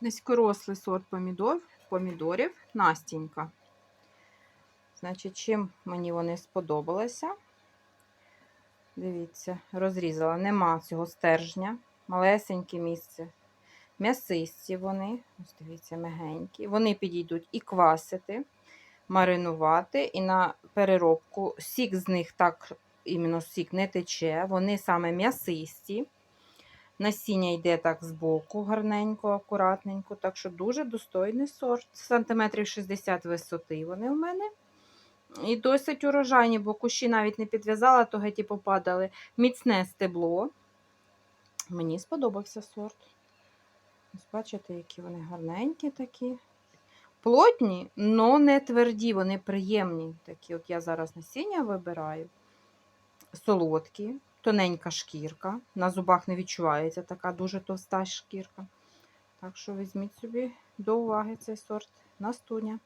низькорослий сорт помідор, помідорів Настінька. Значить, чим мені вони сподобалися? Дивіться, розрізала. Нема цього стержня. Малесеньке місце. М'ясисті вони. Ось дивіться, мягенькі. Вони підійдуть і квасити, маринувати, і на переробку. Сік з них так, іменно сік не тече. Вони саме м'ясисті. Насіння йде так збоку, гарненько, акуратненько. Так що дуже достойний сорт. Сантиметрів 60 висоти вони в мене. І досить урожайні, бо кущі навіть не підв'язала, то геть і попадали. Міцне стебло. Мені сподобався сорт. Ось бачите, які вони гарненькі такі. Плотні, але не тверді, вони приємні. Такі. От я зараз насіння вибираю. Солодкі, тоненька шкірка. На зубах не відчувається така дуже товста шкірка. Так що візьміть собі до уваги цей сорт. Настуня.